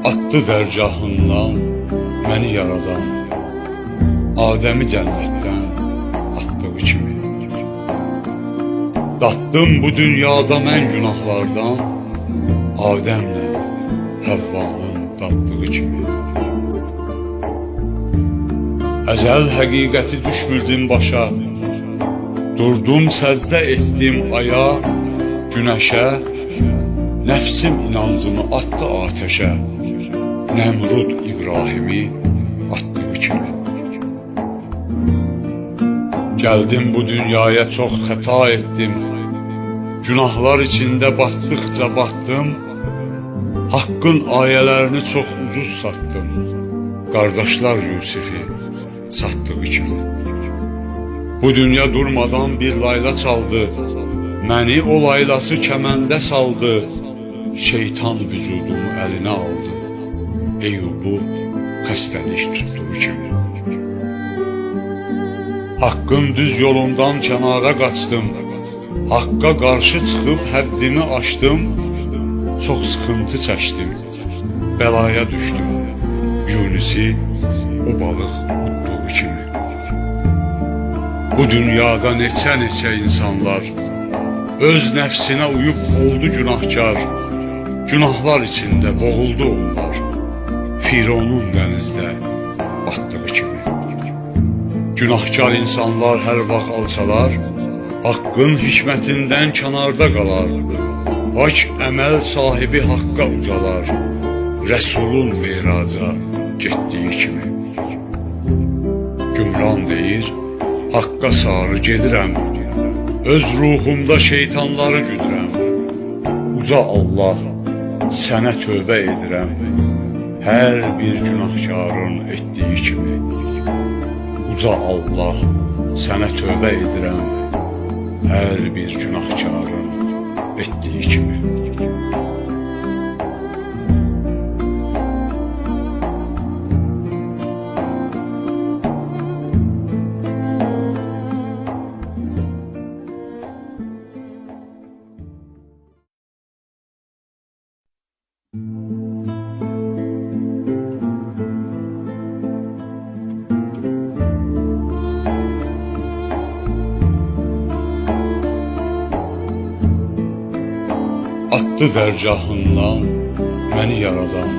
Atdı dərgahından məni yaradan. Adəmi cənnətdən atdığı kimi Datdım bu dünyada mən günahlardan Adəmlə Həvvanın datdığı kimi. Əzəl həqiqəti düşmürdüm başa. Durdum səzdə etdim aya Günəşə. Nəfsim inancını attı ateşə Nemrud İbrahim'i attığı kimi Geldim bu dünyaya çok hata ettim. Günahlar içinde battıkça battım. Hakkın ayelerini çok ucuz sattım. Kardeşler Yusuf'i sattığı kimi Bu dünya durmadan bir layla çaldı. Məni o laylası kəməndə saldı. Şeytan vücudumu əlinə aldı Eyübü xəstəlik tutduğu kimi Haqqın düz yolundan kənara qaçdım Haqqa qarşı çıxıb həddimi aşdım Çox sıxıntı çəkdim Bəlaya düşdüm Yunisi o balıq utduğu kimi Bu dünyada neçə-neçə insanlar Öz nəfsinə uyub oldu günahkar. Günahlar içində boğuldu onlar Fironun dənizdə batdığı kimi. Günahkar insanlar hər vaxt alçalar Haqqın hikmətindən kənarda qalar. Pak əməl sahibi haqqa ucalar Rəsulun meyraca getdiyi kimi. Gümran deyir, haqqa sarı gedirəm. Öz ruhumda şeytanları güdürəm. Uca Allah, sənə tövbə edirəm Hər bir günahkarın etdiyi kimi Uca Allah, sənə tövbə edirəm. Hər bir günahkarın etdiyi kimi Atdı dərgahından məni yaradan.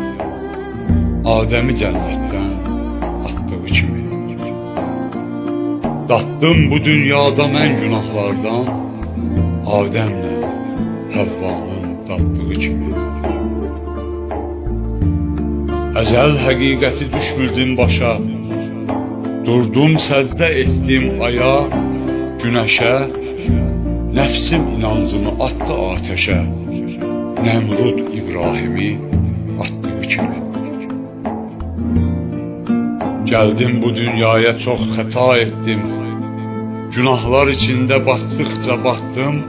Adəmi cənnətdən atdığı kimi Datdım bu dünyada mən günahlardan Adəmlə Həvvanın datdığı kimi. Əzəl həqiqəti düşmürdüm başa. Durdum səzdə etdim aya Günəşə. Nəfsim inancını attı ateşə Nemrud İbrahim'i attığı kimi Geldim bu dünyaya çok hata ettim. Günahlar içinde battıkça battım